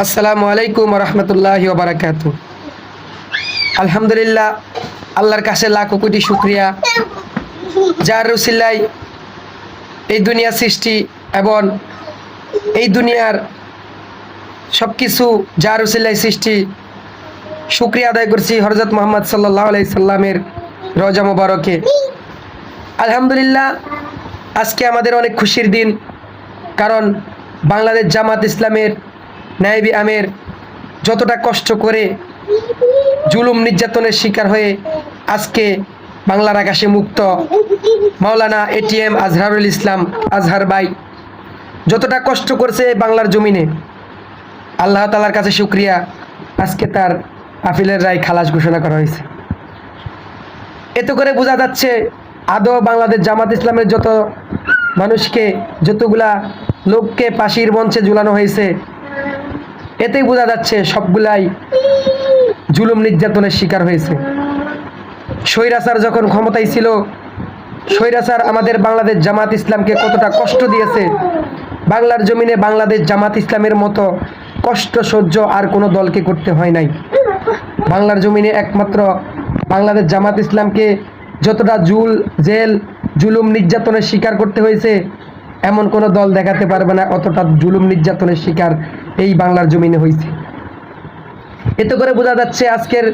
আসসালামু আলাইকুম রহমতুল্লাহ বারাকাত আলহামদুলিল্লাহ, আল্লাহর কাছে লাখো কোটি শুক্রিয়া। যার রসিল্লাই এই দুনিয়া সৃষ্টি এবং এই দুনিয়ার সব কিছু যার রসিল্লাই সৃষ্টি, শুক্রিয়া আদায় করছি হরজত মোহাম্মদ সাল্লাহ আলাই সাল্লামের রজা মুবারকে। আলহামদুলিল্লাহ, আজকে আমাদের অনেক খুশির দিন, কারণ বাংলাদেশ জামাত ইসলামের নাইবি আমের যতটা কষ্ট করে জুলুম নির্যাতনের শিকার হয়ে আজকে বাংলার আকাশে মুক্ত, মাওলানা এটিএম আজহারুল ইসলাম আজহার ভাই যতটা কষ্ট করছে বাংলার জমিনে, আল্লাহ তালার কাছে শুক্রিয়া। আজকে তার আপিলের রায় খালাস ঘোষণা করা হয়েছে। এতে করে বোঝা যাচ্ছে আদৌ বাংলাদেশ জামাত ইসলামের যত মানুষকে, যতগুলা লোককে পাশির মঞ্চে ঝুলানো হয়েছে এতেই বোঝা যাচ্ছে সবগুলাই জুলুম নির্যাতনের শিকার হয়েছে। স্বৈরাচার যখন ক্ষমতায় ছিল, স্বৈরাচার আমাদের বাংলাদেশ জামাত ইসলামকে কতটা কষ্ট দিয়েছে। বাংলার জমিনে বাংলাদেশ জামাত ইসলামের মতো কষ্ট, সহ্য আর কোনো দলকে করতে হয় নাই। বাংলার জমিনে একমাত্র বাংলাদেশ জামাত ইসলামকে যতটা জুল, জেল, জুলুম, নির্যাতনের শিকার করতে হয়েছে এমন কোনো দল দেখাতে পারবে না, অতটা জুলুম নির্যাতনের শিকার এই বাংলার জমিনে হয়েছে এতে করে বোঝা যাচ্ছে আজকের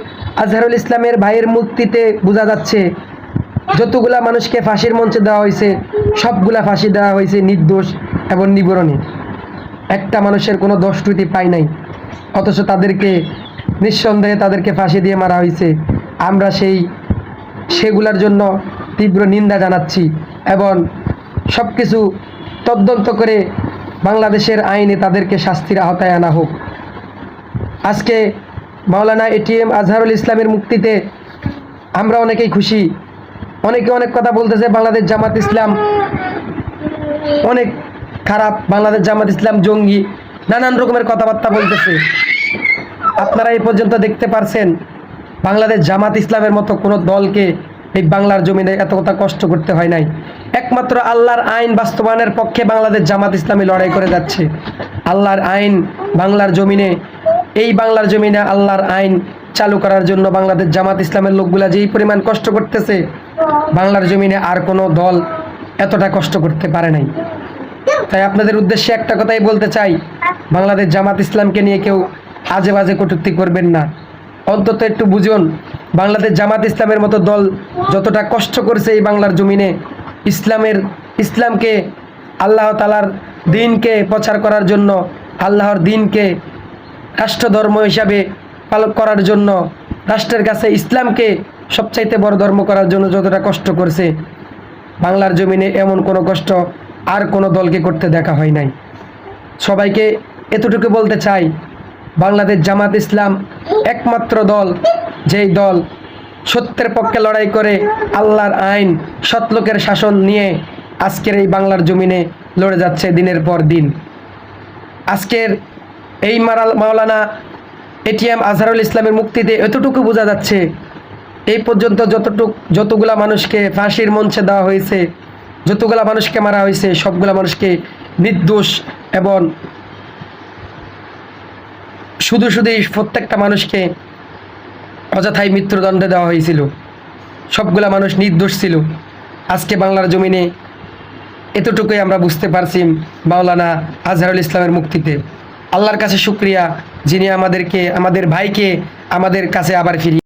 আজহারুল ইসলামের ভাইয়ের মুক্তিতে বোঝা যাচ্ছে যতগুলা মানুষকে ফাঁসির মঞ্চে দেওয়া হয়েছে সবগুলা ফাঁসি দেওয়া হয়েছে নির্দোষ এবং নিবরণী। একটা মানুষের কোনো দোষ পায় নাই, অথচ তাদেরকে নিঃসন্দেহে তাদেরকে ফাঁসি দিয়ে মারা হয়েছে আমরা সেই সেগুলার জন্য তীব্র নিন্দা জানাচ্ছি এবং সব কিছু তদন্ত করে বাংলাদেশের আইনে তাদেরকে শাস্তির আওতায় আনা হোক। আজকে মাওলানা এটিএম আজহারুল ইসলামের মুক্তিতে আমরা অনেকেই খুশি। অনেকে অনেক কথা বলতেছে, বাংলাদেশ জামাত ইসলাম অনেক খারাপ, বাংলাদেশ জামাত ইসলাম জঙ্গি, নানান রকমের কথাবার্তা বলতেছে। আপনারা এই পর্যন্ত দেখতে পারছেন, বাংলাদেশ জামাত ইসলামের মতো কোনো দলকে এই বাংলার জমিনে এত কথা কষ্ট করতে হয় নাই। একমাত্র আল্লাহর আইন বাস্তবায়নের পক্ষে বাংলাদেশ জামাত ইসলামী লড়াই করে যাচ্ছে। আল্লাহর আইন বাংলার জমিনে, এই বাংলার জমিনে আল্লাহর আইন চালু করার জন্য বাংলাদেশ জামাত ইসলামের লোকগুলা যেই পরিমাণ কষ্ট করতেছে, বাংলার জমিনে আর কোনো দল এতটা কষ্ট করতে পারে নাই। তাই আপনাদের উদ্দেশ্যে একটা কথাই বলতে চাই, বাংলাদেশ জামাত ইসলামকে নিয়ে কেউ আজে বাজে কটূক্তি করবেন না। অন্তত একটু বুঝুন বাংলাদেশ জামাত ইসলামের মতো দল যতটা কষ্ট করছে এই বাংলার জমিনে, ইসলামের, ইসলামকে, আল্লাহ তালার দিনকে প্রচার করার জন্য, আল্লাহর দিনকে রাষ্ট্রধর্ম হিসাবে পালন করার জন্য, রাষ্ট্রের কাছে ইসলামকে সবচাইতে বড় ধর্ম করার জন্য যতটা কষ্ট করছে, বাংলার জমিনে এমন কোনো কষ্ট আর কোনো দলকে করতে দেখা হয় নাই। সবাইকে এতটুকু বলতে চাই, বাংলাদেশ জামাত ইসলাম একমাত্র দল যেই দল সত্যের পক্ষে লড়াই করে আল্লাহর আইন, সৎলোকের শাসন নিয়ে আজকের এই বাংলার জমিনে লড়ে যাচ্ছে দিনের পর দিন। আজকের এই মারাল মাওলানা এটিএম আজহারুল ইসলামের মুক্তিতে এতটুকু বোঝা যাচ্ছে, এই পর্যন্ত যতটুক যতগুলা মানুষকে ফাঁসির মঞ্চে দেওয়া হয়েছে, যতগুলা মানুষকে মারা হয়েছে, সবগুলা মানুষকে নির্দোষ এবং শুধু শুধুই প্রত্যেকটা মানুষকে অযথাই মৃত্যুদণ্ড দেওয়া হয়েছিল। সবগুলা মানুষ নির্দোষ ছিল। আজকে বাংলার জমিনে এতটুকুই আমরা বুঝতে পারছি মাওলানা আজহারুল ইসলামের মুক্তিতে। আল্লাহর কাছে শুক্রিয়া যিনি আমাদেরকে, আমাদের ভাইকে, আমাদের কাছে আবার ফিরিয়ে